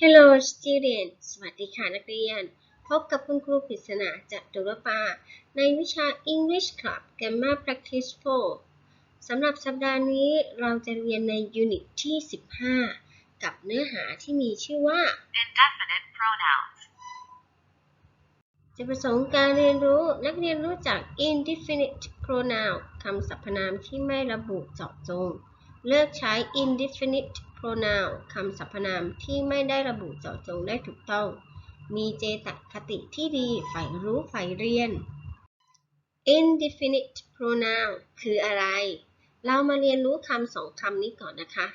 Hello students สวัสดีค่ะนักเรียน พบกับคุณครูปริศนาจากดุรปา ในวิชา English Club Grammar Practice 4 สำหรับสัปดาห์นี้เราจะเรียนใน Unit ที่ 15 กับเนื้อหาที่มีชื่อว่า Indefinite pronouns. จุดประสงค์การเรียนรู้นักเรียนรู้จัก indefinite pronoun คำสรรพนามที่ไม่ระบุเจาะจง เลือกใช้ indefinite pronoun คำสรรพนามที่ไม่ได้ระบุเจาะจงได้ถูกต้อง มีเจตคติที่ดีใฝ่รู้ใฝ่เรียน indefinite pronoun คืออะไร เรามาเรียนรู้คำสองคำนี้ก่อนนะคะ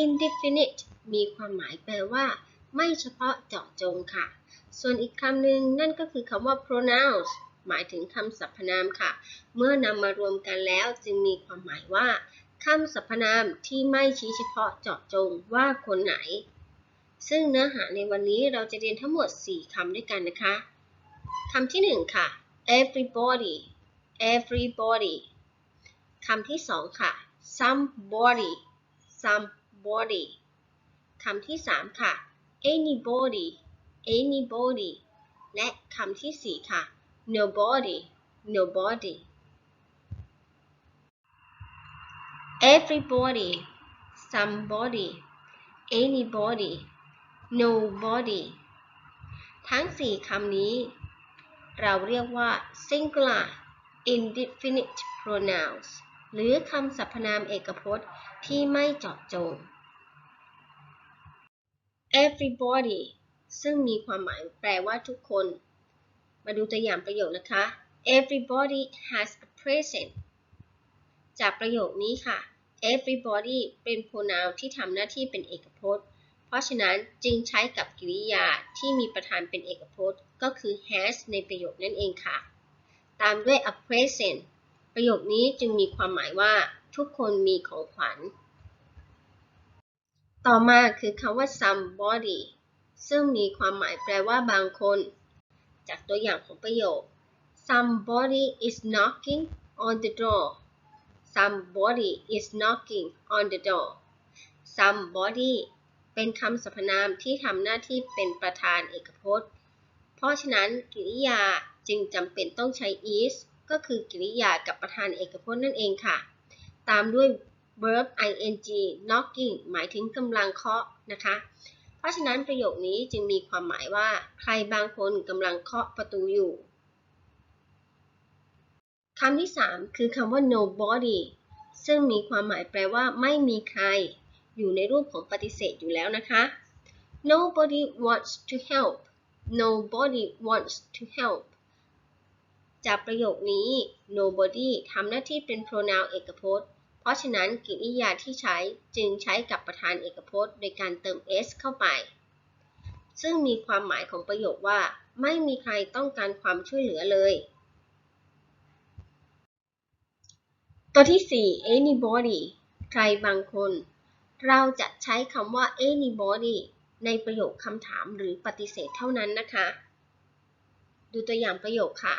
indefinite มีความหมายแปลว่า ไม่เฉพาะเจาะจงค่ะ ส่วนอีกคำหนึ่งนั่นก็คือคำว่า pronouns หมายถึงคำสรรพนามค่ะ เมื่อนำมารวมกันแล้วจึงมีความหมายว่า คำสรรพนามที่ไม่ชี้เฉพาะเจาะจงว่าคนไหน ซึ่งเนื้อหาในวันนี้เราจะเรียนทั้งหมด 4 คำด้วยกันนะคะ คำที่ 1 ค่ะ everybody everybody คำที่ 2 ค่ะ somebody somebody คำที่ 3 ค่ะ anybody anybody และคำที่ 4 ค่ะ nobody nobody everybody somebody anybody nobody ทั้ง4คำนี้ เราเรียกว่า singular indefinite pronouns หรือคำสรรพนามเอกพจน์ที่ไม่เจาะจง everybody ซึ่งมีความหมายแปลว่าทุกคน มาดูตัวอย่างประโยคนะคะ everybody has a present จากประโยคนี้ค่ะ everybody เป็น pronoun ที่ทำหน้าที่เป็นเอกพจน์ เพราะฉะนั้นจึงใช้กับกริยาที่มีประธานเป็นเอกพจน์ ก็คือ has ในประโยคนั่นเองค่ะ ตามด้วย a present ประโยคนี้จึงมีความหมายว่า ทุกคนมีของขวัญ ต่อมาคือคำว่า somebody ซึ่งมีความหมายแปลว่าบางคน จากตัวอย่างของประโยค somebody is knocking on the door somebody is knocking on the door somebody เป็นคำสรรพนามที่ทำหน้าที่เป็นประธานเอกพจน์ เพราะฉะนั้นกริยาจึงจำเป็นต้องใช้ is ก็คือกริยากับประธานเอกพจน์นั่นเองค่ะ ตามด้วย verb ing knocking หมายถึงกำลังเคาะนะคะ เพราะฉะนั้นประโยคนี้จึงมีความหมายว่า ใครบางคนกำลังเคาะประตูอยู่ คำที่ 3 คือคำว่า nobody ซึ่งมีความหมายแปลว่าไม่มีใคร อยู่ในรูปของปฏิเสธอยู่แล้วนะคะ nobody wants to help nobody wants to help จากประโยคนี้ nobody ทำหน้าที่เป็น pronoun เอกพจน์ เพราะฉะนั้นกริยาที่ใช้จึงใช้กับประธานเอกพจน์ โดยการเติม s เข้าไป ซึ่งมีความหมายของประโยคว่า ไม่มีใครต้องการความช่วยเหลือเลย ตัวที่ 4 anybody ใครบางคน เราจะใช้คำว่า anybody ในประโยคคำถามหรือปฏิเสธเท่านั้นนะคะ ดูตัวอย่างประโยคค่ะ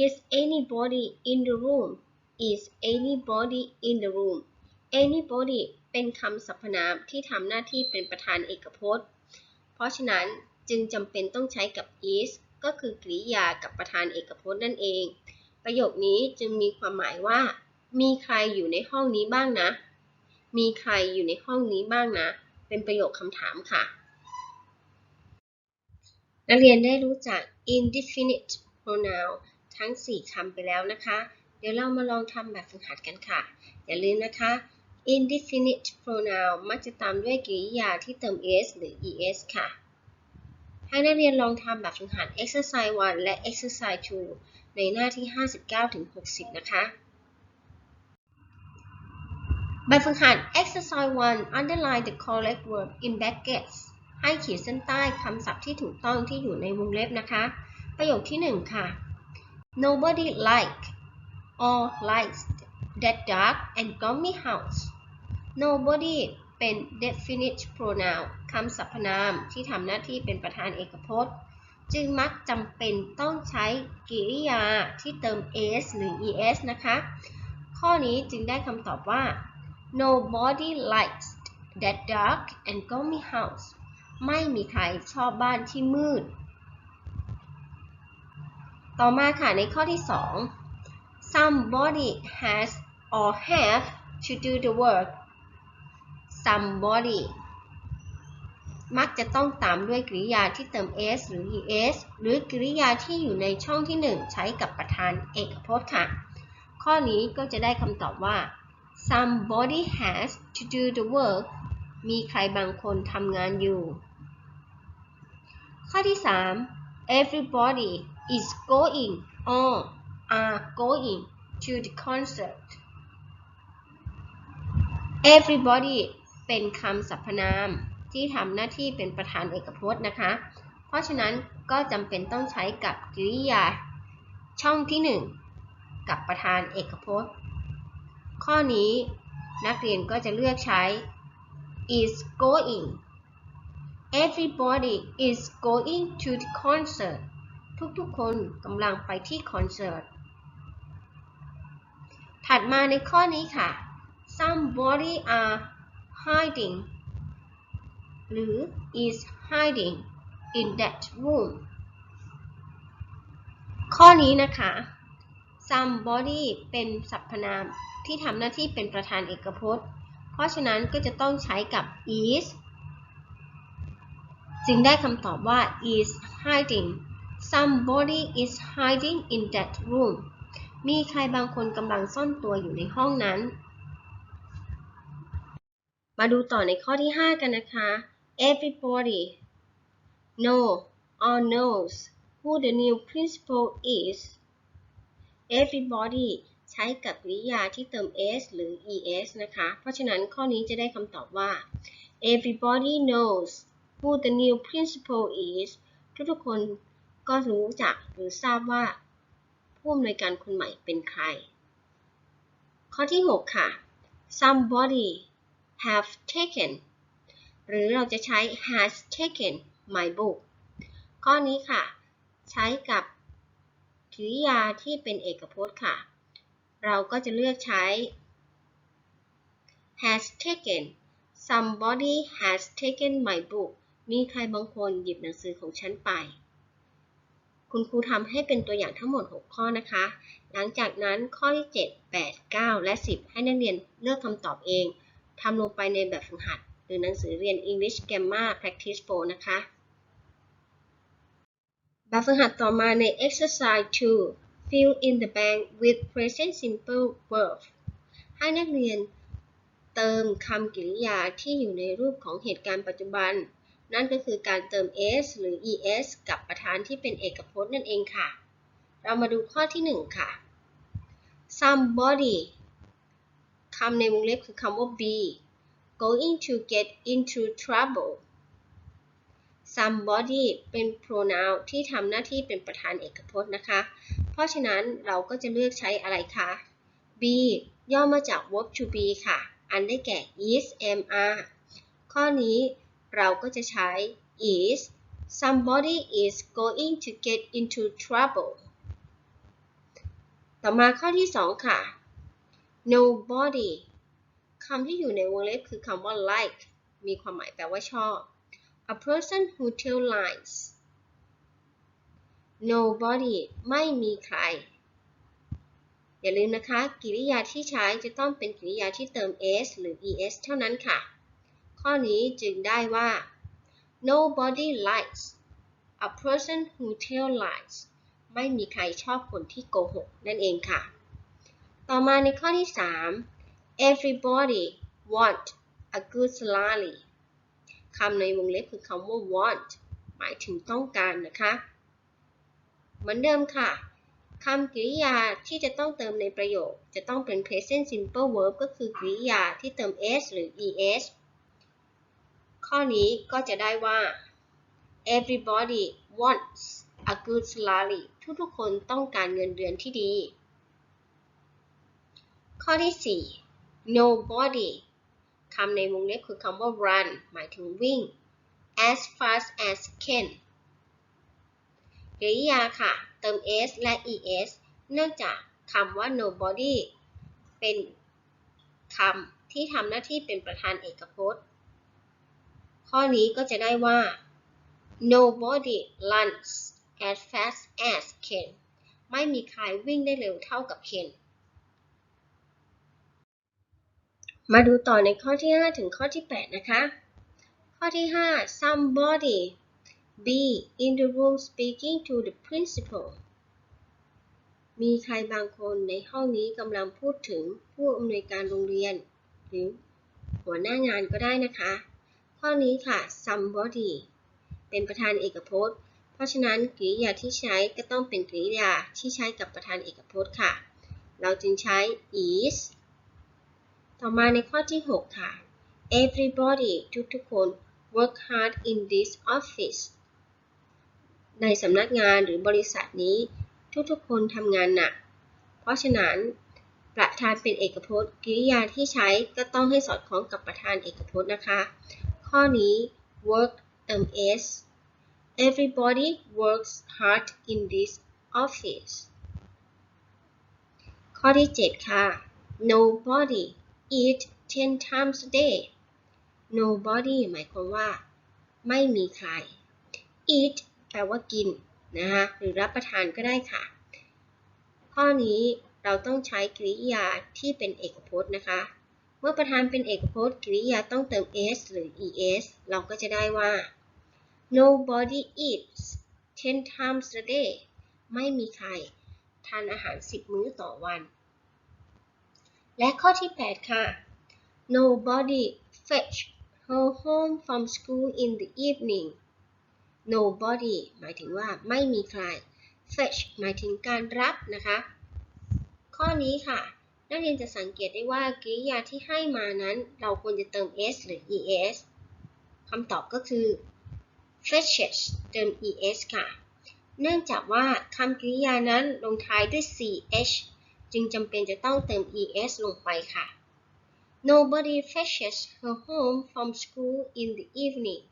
Is anybody in the room Is anybody in the room anybody เป็นคำสรรพนามที่ทำหน้าที่เป็นประธานเอกพจน์ เพราะฉะนั้นจึงจำเป็นต้องใช้กับ is ก็คือกริยากับประธานเอกพจน์นั่นเอง ประโยคนี้จึงมีความหมายว่า มีใครอยู่ในห้องนี้บ้างนะ มีใครอยู่ในห้องนี้บ้างนะ เป็นประโยคคำถามค่ะ นักเรียนได้รู้จัก indefinite pronoun ทั้ง 4คำไปแล้วนะคะ เดี๋ยวเรามาลองทำแบบฝึกหัดกันค่ะ อย่าลืมนะคะ indefinite pronoun มักจะตามด้วยกริยาที่เติม s หรือ es ค่ะ ให้นักเรียนลองทำแบบฝึกหัด exercise 1 และ exercise 2 ในหน้าที่ 59-60 นะคะ แบบฝึกหัด exercise 1 underline the correct word in brackets ให้ขีดเส้นใต้คำศัพท์ที่ถูกต้องที่อยู่ในวงเล็บนะคะ ประโยคที่ 1 ค่ะ Nobody like or likes that dark and gloomy house. Nobody เป็น definite pronoun คำสรรพนามที่ทำหน้าที่เป็นประธานเอกพจน์ จึงมักจำเป็นต้องใช้กริยาที่เติม s หรือ es นะคะ ข้อนี้จึงได้คำตอบว่า nobody likes that dark and gloomy house ไม่มีใครชอบบ้านที่มืด ต่อมาค่ะในข้อที่ 2 somebody has or have to do the work somebody มักจะต้องตามด้วยกริยาที่เติม s หรือ es หรือกริยาที่อยู่ในช่องที่ 1 ใช้กับประธานเอกพจน์ค่ะ ข้อนี้ก็จะได้คำตอบว่า somebody has to do the work มีใครบางคนทำงานอยู่ ข้อที่ 3 everybody is going or are going to the concert everybody เป็นคำสรรพนามที่ทำหน้าที่เป็นประธานเอกพจน์นะคะ เพราะฉะนั้นก็จำเป็นต้องใช้กับกริยาช่องที่ 1 กับประธานเอกพจน์ ข้อนี้นักเรียนก็จะเลือกใช้ is going everybody is going to the concert ทุกๆคนกำลังไปที่คอนเสิร์ต ถัดมาในข้อนี้ค่ะ somebody are hiding หรือ is hiding in that room ข้อนี้นะคะ somebody เป็นสรรพนามที่ทำหน้าที่เป็นประธานเอกพจน์ เพราะฉะนั้นก็จะต้องใช้กับ is จึงได้คำตอบว่า is hiding somebody is hiding in that room มีใครบางคนกำลังซ่อนตัวอยู่ในห้องนั้น มาดูต่อในข้อที่ 5 กันนะคะ everybody know or knows who the new principal is everybody ใช้กับกริยาที่เติม s หรือ es นะคะ เพราะฉะนั้นข้อนี้จะได้คำตอบว่า everybody knows who the new principal is ทุกๆคนก็รู้จักหรือทราบว่าผู้อำนวยการคนใหม่เป็นใคร ข้อที่ 6 ค่ะ somebody have taken หรือเราจะใช้ has taken my book ข้อนี้ค่ะ ใช้กับ กริยาที่เป็นเอกพจน์ค่ะ เราก็จะเลือกใช้ has taken somebody has taken my book มีใครบางคนหยิบหนังสือของฉันไป คุณครูทำให้เป็นตัวอย่างทั้งหมด 6 ข้อนะคะ หลังจากนั้นข้อที่ 7 8 9 และ 10 ให้นักเรียนเลือกคำตอบเอง ทำลงไปในแบบฝึกหัด หรือหนังสือเรียน English Grammar Practice 4 นะคะ แบบฝึกหัดต่อมาใน exercise 2 fill in the blank with present simple verb ให้นักเรียนเติมคำกริยาที่อยู่ในรูปของเหตุการณ์ปัจจุบัน นั่นก็คือการเติม s หรือ es กับประธานที่เป็นเอกพจน์นั่นเองค่ะ เรามาดูข้อที่ 1 ค่ะ somebody คำในวงเล็บคือคำว่า be going to get into trouble somebody เป็น pronoun ที่ทำหน้าที่เป็นประธานเอกพจน์นะคะ เพราะฉะนั้นเราก็จะเลือกใช้อะไรคะ be ย่อมาจาก verb to be ค่ะ อันได้แก่ is am are ข้อนี้เราก็จะใช้ is somebody is going to get into trouble ต่อมาข้อที่ 2 ค่ะ nobody คำที่อยู่ในวงเล็บคือคำว่า like มีความหมายแปลว่าชอบ a person who tell lies nobody ไม่มีใคร อย่าลืมนะคะ กริยาที่ใช้จะต้องเป็นกริยาที่เติม s หรือ es เท่านั้นค่ะ ข้อนี้จึงได้ว่า nobody likes a person who tell lies ไม่มีใครชอบคนที่โกหกนั่นเองค่ะ ต่อมาในข้อที่ 3 everybody want a good salary คำในวงเล็บคือคำว่า want หมายถึงต้องการนะคะ เหมือนเดิมค่ะคำกริยาที่จะต้องเติมในประโยค จะต้องเป็น present simple verb ก็คือกริยาที่เติม s หรือ es ข้อนี้ก็จะได้ว่า everybody wants a good salary ทุกๆ คนต้องการเงินเดือนที่ดี ข้อที่ 4 nobody คำในวงเล็บคือคำว่า run หมายถึงวิ่ง as fast as can กริยาค่ะ เติม s และ es เนื่องจากคำว่า nobody เป็นคำที่ทำหน้าที่เป็นประธานเอกพจน์ ข้อนี้ก็จะได้ว่า nobody runs as fast as Ken ไม่มีใครวิ่งได้เร็วเท่ากับเคน มาดูต่อในข้อที่ 5 ถึงข้อที่ 8 นะคะ ข้อที่ 5 somebody be in the room speaking to the principal มีใครบางคนในห้องนี้กำลังพูดถึงผู้อำนวยการโรงเรียน หรือหัวหน้างานก็ได้นะคะ ข้อนี้ค่ะ somebody เป็นประธานเอกพจน์ เพราะฉะนั้นกริยาที่ใช้ก็ต้องเป็นกริยาที่ใช้กับประธานเอกพจน์ค่ะ เราจึงใช้ is ต่อมาในข้อที่ 6 ค่ะ everybody ทุกๆคน work hard in this office ในสำนักงานหรือบริษัทนี้ ทุกๆคนทำงานหนัก เพราะฉะนั้น ประธานเป็นเอกพจน์ กริยาที่ใช้ก็ต้องให้สอดคล้องกับประธานเอกพจน์นะคะ ข้อนี้ work เติม s everybody works hard in this office ข้อที่ 7 ค่ะ nobody eat 10 times a day nobody หมายความว่า ไม่มีใคร eat แปลว่ากินนะคะหรือรับประทานก็ได้ค่ะ ข้อนี้เราต้องใช้กริยาที่เป็นเอกพจน์นะคะ เมื่อประธานเป็นเอกพจน์ กริยาต้องเติม s หรือ es เราก็จะได้ว่า nobody eats 10 times a day ไม่มีใคร ทานอาหาร 10 มื้อต่อวัน และข้อที่ 8 ค่ะ nobody fetch her home from school in the evening nobody หมายถึงว่าไม่มีใคร fetch หมายถึงการรับนะคะ ข้อนี้ค่ะ นักเรียนจะสังเกตได้ว่ากริยาที่ให้มานั้น เราควรจะเติม s หรือ es คำตอบก็คือ fetches เติม es ค่ะ เนื่องจากว่าคำกริยานั้นลงท้ายด้วย ch จึงจำเป็นจะต้องเติม es ลงไปค่ะ Nobody fetches her home from school in the evening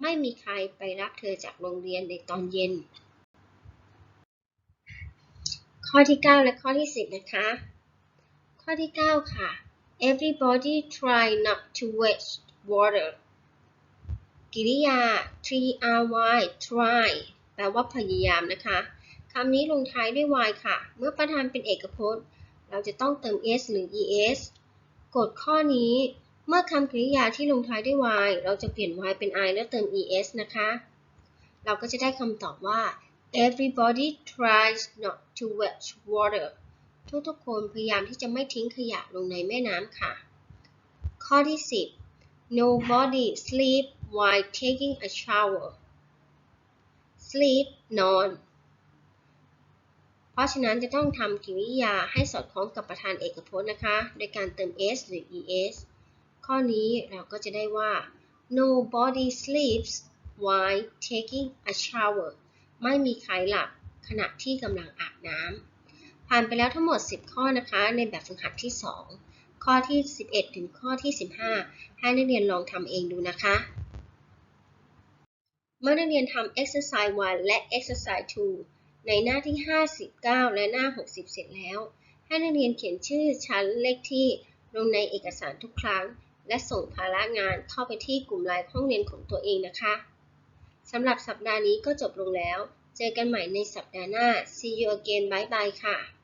ไม่มีใครไปรับเธอจากโรงเรียนในตอนเย็น ข้อที่ 9 และข้อที่ 10 นะคะ ข้อที่ 9 ค่ะ Everybody try not to waste water กิริยา try try แปลว่าพยายามนะคะ คำนี้ลงท้ายด้วย y ค่ะ เมื่อประธานเป็นเอกพจน์ เราจะต้องเติม s หรือ es กฎข้อนี้ เมื่อคำกริยาที่ลงท้ายด้วย y เราจะเปลี่ยน y เป็น i แล้วเติม es นะคะ เราก็จะได้คำตอบว่า everybody tries not to waste water ทุกๆคนพยายามที่จะไม่ทิ้งขยะลงในแม่น้ำค่ะ ข้อที่ 10 nobody sleep while taking a shower sleep นอน เพราะฉะนั้นจะต้องทำกริยาให้สอดคล้องกับประธานเอกพจน์นะคะ โดยการเติม s หรือ es ข้อนี้เราก็จะได้ว่า nobody sleeps while taking a shower ไม่มีใครหลับขณะที่กำลังอาบน้ำ ผ่านไปแล้วทั้งหมด 10 ข้อนะคะ ในแบบฝึกหัดที่ 2 ข้อที่ 11 ถึงข้อที่ 15 ให้นักเรียนลองทำเองดูนะคะ เมื่อนักเรียนทำ exercise 1 และ exercise 2 ในหน้าที่ 59 และหน้า 60 เสร็จแล้ว ให้นักเรียนเขียนชื่อชั้นเลขที่ลงในเอกสารทุกครั้ง และส่งภาระงานเข้าไปที่กลุ่มไลน์ห้องเรียนของตัวเองนะคะสำหรับสัปดาห์นี้ก็จบลงแล้ว เจอกันใหม่ในสัปดาห์หน้า see you again bye bye ค่ะ